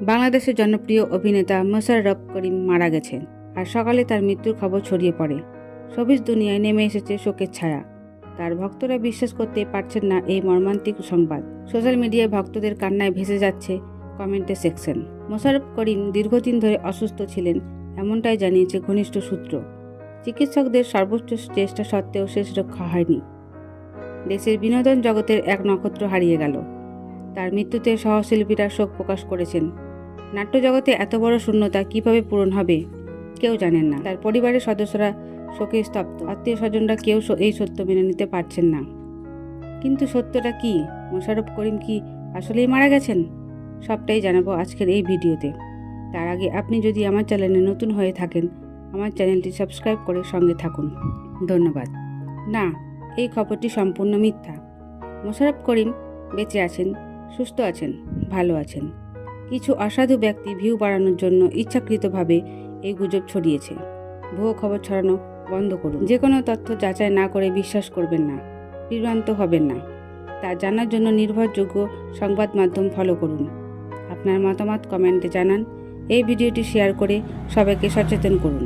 বাংলাদেশের জনপ্রিয় অভিনেতা মোশাররফ করিম মারা গেছেন আর সকালে তার মৃত্যুর খবর ছড়িয়ে পড়ে। সবিজ দুনিয়ায় নেমে এসেছে শোকের ছায়া। তার ভক্তরা বিশ্বাস করতে পারছেন না এই মর্মান্তিক সংবাদ। সোশ্যাল মিডিয়ায় ভক্তদের কান্নায় ভেসে যাচ্ছে কমেন্টের সেকশন। মোশাররফ করিম দীর্ঘদিন ধরে অসুস্থ ছিলেন, এমনটাই জানিয়েছে ঘনিষ্ঠ সূত্র। চিকিৎসকদের সর্বোচ্চ চেষ্টা সত্ত্বেও শেষ রক্ষা হয়নি। দেশের বিনোদন জগতের এক নক্ষত্র হারিয়ে গেল। তার মৃত্যুতে সহশিল্পীরা শোক প্রকাশ করেছেন। নাট্যজগতে এত বড় শূন্যতা কীভাবে পূরণ হবে? কেউ জানেন না। তার পরিবারের সদস্যরা শোকে স্তব্ধ। আত্মীয় স্বজনরা কেউ এই সত্য মেনে নিতে পারছেন না। কিন্তু সত্যটা কি? মোশারফ করিম কি আসলেই মারা গেছেন? সবটাই জানাব আজকের এই ভিডিওতে। তার আগে আপনি যদি আমার চ্যানেলে নতুন হয়ে থাকেন, আমার চ্যানেলটি সাবস্ক্রাইব করে সঙ্গে থাকুন। ধন্যবাদ। না, এই খবরটি সম্পূর্ণ মিথ্যা। মোশারফ করিম বেঁচে আছেন, সুস্থ আছেন, ভালো আছেন। কিছু অসাধু ব্যক্তি ভিউ বাড়ানোর জন্য ইচ্ছাকৃতভাবে এই গুজব ছড়িয়েছে। ভুয়ো খবর ছড়ানো বন্ধ করুন। যে কোনো তথ্য যাচাই না করে বিশ্বাস করবেন না, বিভ্রান্ত হবেন না। তা জানার জন্য নির্ভরযোগ্য সংবাদ মাধ্যম ফলো করুন। আপনার মতামত কমেন্টে জানান। এই ভিডিওটি শেয়ার করে সবাইকে সচেতন করুন।